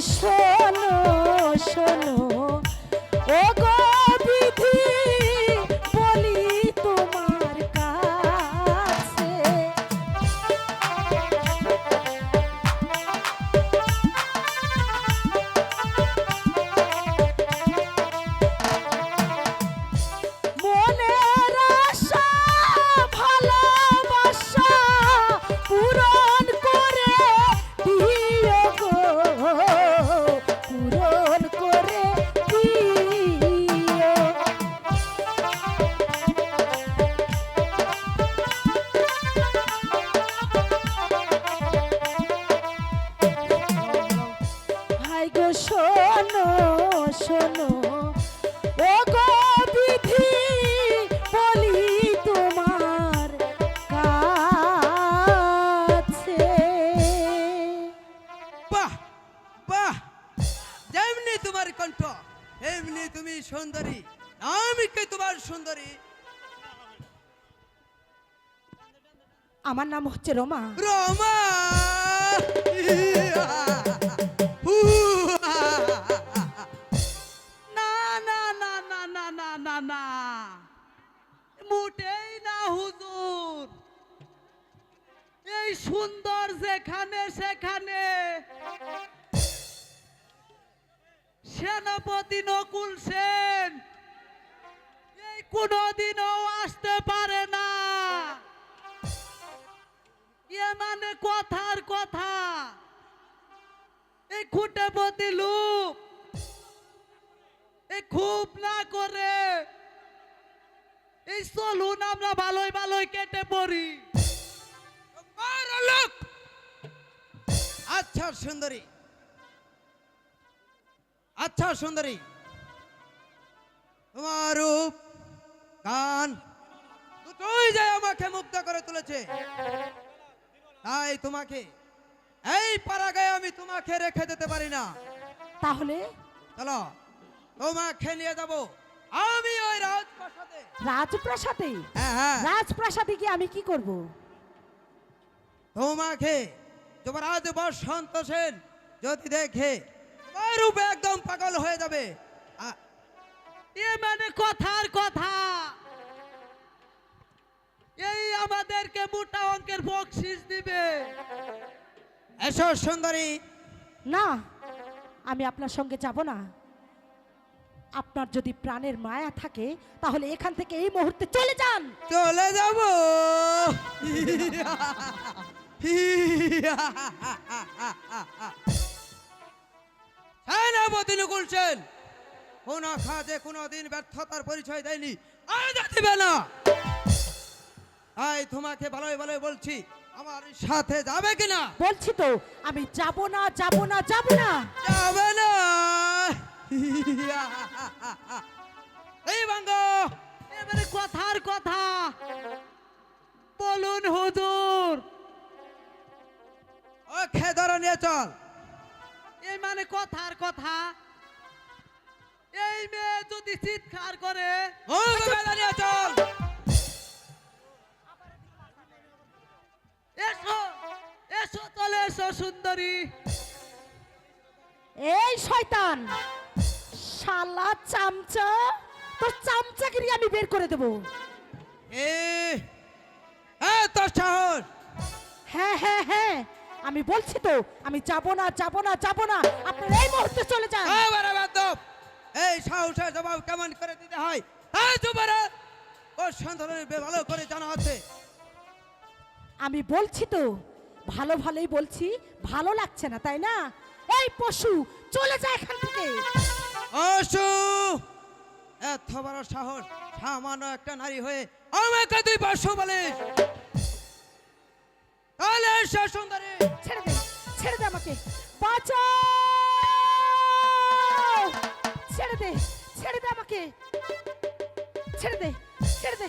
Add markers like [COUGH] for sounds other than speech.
show. যেমনি তোমার কণ্ঠ তুমি সুন্দরী। তোমার সুন্দরী? আমার নাম হচ্ছে রোমা। রোমা! সুন্দর যেখানে, সেখানে। সেনাপতি নকুল সেন, এই কোনোদিনও আসতে পারে না। এ মানে কথার কথা। এই খুঁটেপতি লোক, এই খুব না করে, এই চলুন আমরা ভালোই ভালোই কেটে পড়ি। লোক আচ্ছা সুন্দরী। আচ্ছা সুন্দরী। তোমার রূপ গান দুটোই যে আমাকে মুগ্ধ করে তুলেছে। তাই তোমাকে এই পাড়াগায় আমি তোমাকে রেখে যেতে পারি না। তাহলে? চলো তোমাকে নিয়ে যাব আমি ওই রাজপ্রাসাদে। রাজপ্রাসাদে? হ্যাঁ হ্যাঁ। রাজপ্রাসাদে গিয়ে আমি কি করব? তোমাকে যুবরাজ বসন্ত সেন যদি দেখে রূপে একদম পাগল হয়ে যাবে। এ মানে কথার কথা। এই আমাদেরকে মোটা অঙ্কের বকশিস দিবে। এসো সুন্দরী। না আমি আপনার সঙ্গে যাব না। আপনার যদি প্রাণের মায়া থাকে তাহলে এখান থেকে এই মুহূর্তে চলে যান। চলে যাব। [LAUGHS] সেনাপতি নকুল সেন। কোন কোনোদিন ব্যর্থতার পরিচয় দেয়নি। আজ দিবে না। তাই তোমাকে ভালোই ভালোই বলছি আমার সাথে যাবে কিনা? বলছি তো আমি যাব না যাব না যাব না। যাবে না। এই বাঙ্গ এবারে কথার কথা। বলুন হুজুর। নিয়ে চল। এই মানে কথার কথা। এই মেয়ে যদি চিৎকার করে নিয়ে চল। এসো এসো চলে এসো সুন্দরী। এই শয়তান শালা চামচা তোর চামচাগিরি আমি বের করে দেব। এ এ তোর সাহস। হ্যাঁ হ্যাঁ হ্যাঁ। আমি বলছি তো আমি যাব না যাব না যাব না। আপনার এই মুহূর্তে চলে যান। বাদব এই সাহসের জবাব কেমন করে দিতে হয়? এই ও সন্তানের ভালো করে জানা আছে। আমি বলছি তো ভালো ভালোই বলছি ভালো লাগছে না তাই না? এই পশু চলে যায় এখান থেকে। অসু এত বড় সাহস সামান্য একটা নারী হয়ে আমাকে তুই পশু বলিস। এসো সুন্দরী। ছেড়ে দে ছেড়ে দে আমাকে। বাঁচাও! ছেড়ে দে ছেড়ে দে আমাকে। ছেড়ে দে ছেড়ে দে।